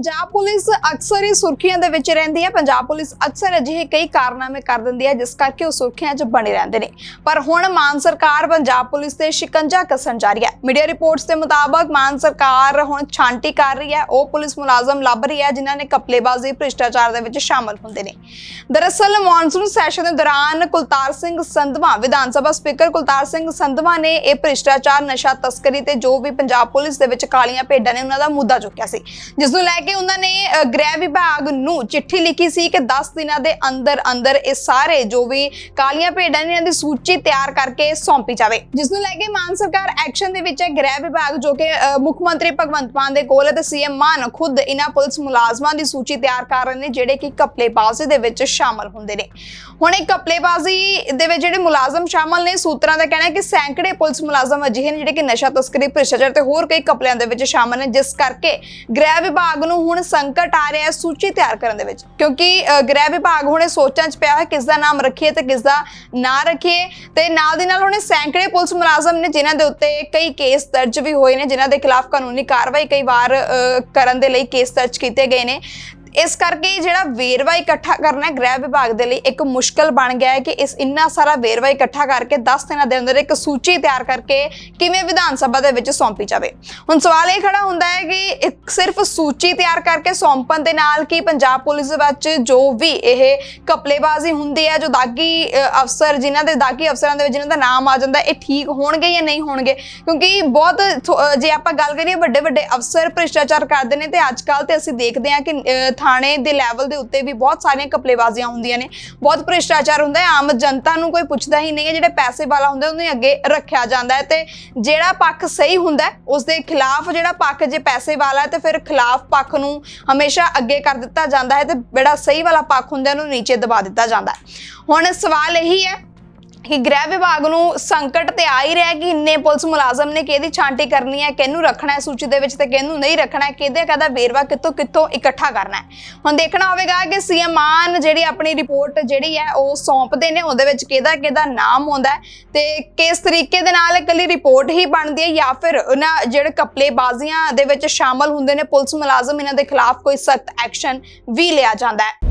Punjab police ਅਕਸਰ ਹੀ ਸੁਰਖੀਆਂ ਦੇ ਵਿੱਚ ਰਹਿੰਦੀ ਹੈ। ਪੰਜਾਬ ਪੁਲਿਸ ਅਕਸਰ ਅਜਿਹੇ ਕਈ ਕਾਰਨਾਮੇ ਕਰ ਦਿੰਦੀ ਹੈ, ਜਿਸ ਕਰਕੇ ਉਹ ਸੁਰਖੀਆਂ 'ਚ ਬਣੇ ਰਹਿੰਦੇ ਨੇ। ਪਰ ਹੁਣ ਮਾਨ ਸਰਕਾਰ ਪੰਜਾਬ ਪੁਲਿਸ ਤੇ ਸ਼ਿਕੰਜਾ ਕੱਸਣ ਜਾ ਰਹੀ ਹੈ। ਮੀਡੀਆ ਰਿਪੋਰਟਸ ਦੇ ਮੁਤਾਬਕ ਮਾਨ ਸਰਕਾਰ ਹੁਣ ਛਾਂਟੀ ਕਰ ਰਹੀ ਹੈ। ਉਹ ਪੁਲਿਸ ਮੁਲਾਜ਼ਮ ਲੱਭ ਰਹੀ ਹੈ, ਜਿਨ੍ਹਾਂ ਨੇ ਕਪਲੇਬਾਜ਼ੀ, ਭ੍ਰਿਸ਼ਟਾਚਾਰ ਦੇ ਵਿੱਚ ਸ਼ਾਮਲ ਹੁੰਦੇ ਨੇ। ਦਰਅਸਲ ਮੌਨਸੂਨ ਸੈਸ਼ਨ ਦੇ ਦੌਰਾਨ ਕੁਲਤਾਰ ਸਿੰਘ ਸੰਧਵਾ, ਵਿਧਾਨ ਸਭਾ ਸਪੀਕਰ ਕੁਲਤਾਰ ਸਿੰਘ ਸੰਧਵਾ ਨੇ ਇਹ ਭ੍ਰਿਸ਼ਟਾਚਾਰ, ਨਸ਼ਾ ਤਸਕਰੀ ਤੇ ਜੋ ਵੀ ਪੰਜਾਬ ਪੁਲਿਸ ਦੇ ਵਿੱਚ ਕਾਲੀਆਂ ਭੇਡਾਂ ਨੇ, ਉਹਨਾਂ ਦਾ ਮੁੱਦਾ ਚੁੱਕਿਆ ਸੀ। ਜਿਸ ਨੂੰ ਲੈ ਕੇ ਉਹਨਾਂ ਨੇ ਗ੍ਰਹਿ ਵਿਭਾਗ ਨੂੰ ਚਿੱਠੀ ਲਿਖੀ ਸੀ ਕਿ 10 ਦਿਨਾਂ ਦੇ ਅੰਦਰ ਅੰਦਰ ਇਹ ਸਾਰੇ ਜੋ ਵੀ ਕਾਲੀਆਂ ਭੇਡਾਂ ਨੇ ਇਹਨਾਂ ਦੀ ਸੂਚੀ ਤਿਆਰ ਕਰਕੇ ਸੌਂਪੀ ਜਾਵੇ। ਜਿਸ ਨੂੰ ਲੈ ਕੇ ਮਾਨ ਸਰਕਾਰ ਐਕਸ਼ਨ ਦੇ ਵਿੱਚ ਹੈ। ਗ੍ਰਹਿ ਵਿਭਾਗ ਜੋ ਕਿ ਮੁੱਖ ਮੰਤਰੀ ਭਗਵੰਤ ਮਾਨ ਦੇ ਕੋਲ ਹੈ ਤੇ ਸੀਐਮ ਮਾਨ ਖੁਦ ਇਹਨਾਂ ਪੁਲਿਸ ਮੁਲਾਜ਼ਮਾਂ ਦੀ ਸੂਚੀ ਤਿਆਰ ਕਰ ਰਹੇ ਨੇ, ਜਿਹੜੇ ਕਿ ਕਪਲੇਬਾਜ਼ੀ ਦੇ ਵਿੱਚ ਸ਼ਾਮਲ ਹੁੰਦੇ ਨੇ। ਹੁਣ ਇਹ ਕਪਲੇਬਾਜ਼ੀ ਦੇ ਵਿੱਚ ਜਿਹੜੇ ਮੁਲਾਜ਼ਮ ਸ਼ਾਮਲ ਨੇ, ਸੂਤਰਾਂ ਦਾ ਕਹਿਣਾ ਹੈ ਕਿ ਸੈਂਕੜੇ ਪੁਲਿਸ ਮੁਲਾਜ਼ਮ ਅਜਿਹੇ ਨੇ ਜਿਹੜੇ ਕਿ ਨਸ਼ਾ ਤਸਕਰੀ, ਭ੍ਰਿਸ਼ਟਾਚਾਰ ਤੇ ਹੋਰ ਕਈ ਕਪਲਿਆਂ ਦੇ ਵਿੱਚ ਸ਼ਾਮਲ ਨੇ, ਜਿਸ ਕਰਕੇ ਗ੍ਰਹਿ ਵਿਭਾਗ ਨੂੰ ਹੁਣ ਸੰਕਟ ਆ ਰਿਹਾ ਹੈ, ਸੂਚੀ ਤਿਆਰ ਕਰਨ ਦੇ ਵਿੱਚ। ਕਿਉਂਕਿ ਗ੍ਰਹਿ ਵਿਭਾਗ ਹੁਣੇ ਸੋਚਾਂ 'ਚ ਪਿਆ ਹੈ ਕਿਸ ਦਾ ਨਾਮ ਰੱਖੀਏ ਤੇ ਕਿਸ ਦਾ ਨਾ ਰੱਖੀਏ। ਤੇ ਨਾਲ ਦੀ ਨਾਲ ਹੁਣੇ ਸੈਂਕੜੇ ਪੁਲਿਸ ਮੁਲਾਜ਼ਮ ਨੇ ਜਿਨ੍ਹਾਂ ਦੇ ਉੱਤੇ ਕਈ ਕੇਸ ਦਰਜ ਵੀ ਹੋਏ ਨੇ, ਜਿਨ੍ਹਾਂ ਦੇ ਖਿਲਾਫ ਕਾਨੂੰਨੀ ਕਾਰਵਾਈ ਕਈ ਵਾਰ ਕਰਨ ਦੇ ਲਈ ਕੇਸ ਦਰਜ ਕੀਤੇ ਗਏ ਨੇ। ਇਸ ਕਰਕੇ ਜਿਹੜਾ ਵੇਰਵਾ ਇਕੱਠਾ ਕਰਨਾ ਗ੍ਰਹਿ ਵਿਭਾਗ ਦੇ ਲਈ ਇੱਕ ਮੁਸ਼ਕਲ ਬਣ ਗਿਆ ਹੈ ਕਿ ਇਸ ਇੰਨਾ ਸਾਰਾ ਵੇਰਵਾ ਇਕੱਠਾ ਕਰਕੇ 10 ਦਿਨਾਂ ਦੇ ਅੰਦਰ ਇੱਕ ਸੂਚੀ ਤਿਆਰ ਕਰਕੇ ਕਿਵੇਂ ਵਿਧਾਨ ਸਭਾ ਦੇ ਵਿੱਚ ਸੌਂਪੀ ਜਾਵੇ। ਹੁਣ ਸਵਾਲ ਇਹ ਖੜਾ ਹੁੰਦਾ ਹੈ ਕਿ ਸਿਰਫ ਸੂਚੀ ਤਿਆਰ ਕਰਕੇ ਸੌਂਪਣ ਦੇ ਨਾਲ ਕੀ ਪੰਜਾਬ ਪੁਲਿਸ ਵਿੱਚ ਜੋ ਵੀ ਇਹ ਕਪਲੇਬਾਜ਼ੀ ਹੁੰਦੀ ਹੈ, ਜੋ ਦਾਗੀ ਅਫਸਰ, ਜਿਨ੍ਹਾਂ ਦੇ ਦਾਗੀ ਅਫਸਰਾਂ ਦੇ ਵਿੱਚ ਜਿਨ੍ਹਾਂ ਦਾ ਨਾਮ ਆ ਜਾਂਦਾ, ਇਹ ਠੀਕ ਹੋਣਗੇ ਜਾਂ ਨਹੀਂ ਹੋਣਗੇ? ਕਿਉਂਕਿ ਬਹੁਤ ਥੋ- ਜੇ ਆਪਾਂ ਗੱਲ ਕਰੀਏ ਵੱਡੇ ਵੱਡੇ ਅਫਸਰ ਭ੍ਰਿਸ਼ਟਾਚਾਰ ਕਰਦੇ ਨੇ ਤੇ ਅੱਜ ਕੱਲ ਤੇ ਅਸੀਂ ਦੇਖਦੇ ਹਾਂ ਕਿ ਥਾਣੇ ਦੇ ਲੈਵਲ ਦੇ ਉੱਤੇ ਵੀ ਬਹੁਤ ਸਾਰੀਆਂ ਕਪਲੇਬਾਜ਼ੀਆਂ ਹੁੰਦੀਆਂ ਨੇ। ਬਹੁਤ ਭ੍ਰਿਸ਼ਟਾਚਾਰ ਹੁੰਦਾ ਹੈ ਆਮ ਜਨਤਾ ਨੂੰ ਕੋਈ ਪੁੱਛਦਾ ਹੀ ਨਹੀਂ ਹੈ ਜਿਹੜੇ ਪੈਸੇ ਵਾਲਾ ਹੁੰਦਾ ਉਹਨੂੰ ਅੱਗੇ ਰੱਖਿਆ ਜਾਂਦਾ ਹੈ। ਤੇ ਜਿਹੜਾ ਪੱਖ ਸਹੀ ਹੁੰਦਾ ਹੈ, ਉਸ ਦੇ ਖਿਲਾਫ ਜਿਹੜਾ ਪੱਖ ਜੇ ਪੈਸੇ ਵਾਲਾ ਹੈ ਤੇ ਫਿਰ ਖਿਲਾਫ ਪੱਖ ਨੂੰ ਹਮੇਸ਼ਾ ਅੱਗੇ ਕਰ ਦਿੱਤਾ ਜਾਂਦਾ ਹੈ ਤੇ ਜਿਹੜਾ ਸਹੀ ਵਾਲਾ ਪੱਖ ਹੁੰਦਾ ਉਹਨੂੰ ਨੀਚੇ ਦਬਾ ਦਿੱਤਾ ਜਾਂਦਾ ਹੈ। ਹੁਣ ਸਵਾਲ ਇਹੀ ਹੈ ਕਿ ਗ੍ਰਹਿ ਵਿਭਾਗ ਨੂੰ ਸੰਕਟ ਤੇ ਆ ਹੀ ਰਿਹਾ ਕਿ ਇੰਨੇ ਪੁਲਿਸ ਮੁਲਾਜ਼ਮ ਨੇ ਕਿਹਦੀ ਛਾਂਟੀ ਕਰਨੀ ਹੈ, ਕਿਹਨੂੰ ਰੱਖਣਾ ਹੈ ਸੂਚੀ ਦੇ ਵਿੱਚ ਤੇ ਕਿਹਨੂੰ ਨਹੀਂ ਰੱਖਣਾ ਹੈ, ਕਿਹਦੇ ਕਹਦਾ ਵੇਰਵਾ ਕਿੱਥੋਂ ਕਿੱਥੋਂ ਇਕੱਠਾ ਕਰਨਾ ਹੈ। ਹੁਣ ਦੇਖਣਾ ਹੋਵੇਗਾ ਕਿ ਸੀਐਮ ਮਾਨ ਜਿਹੜੀ ਆਪਣੀ ਰਿਪੋਰਟ ਜਿਹੜੀ ਹੈ ਉਹ ਸੌਂਪਦੇ ਨੇ, ਉਹਦੇ ਵਿੱਚ ਕਿਹਦਾ ਕਿਹਦਾ ਨਾਮ ਆਉਂਦਾ ਹੈ ਤੇ ਕਿਸ ਤਰੀਕੇ ਦੇ ਨਾਲ ਇਕੱਲੀ ਰਿਪੋਰਟ ਹੀ ਬਣਦੀ ਹੈ ਜਾਂ ਫਿਰ ਉਹਨਾਂ ਜਿਹੜੇ ਕਪਲੇਬਾਜ਼ੀਆਂ ਦੇ ਵਿੱਚ ਸ਼ਾਮਲ ਹੁੰਦੇ ਨੇ, ਪੁਲਿਸ ਮੁਲਾਜ਼ਮ ਇਹਨਾਂ ਦੇ ਖਿਲਾਫ ਕੋਈ ਸਖਤ ਐਕਸ਼ਨ ਵੀ ਲਿਆ ਜਾਂਦਾ ਹੈ।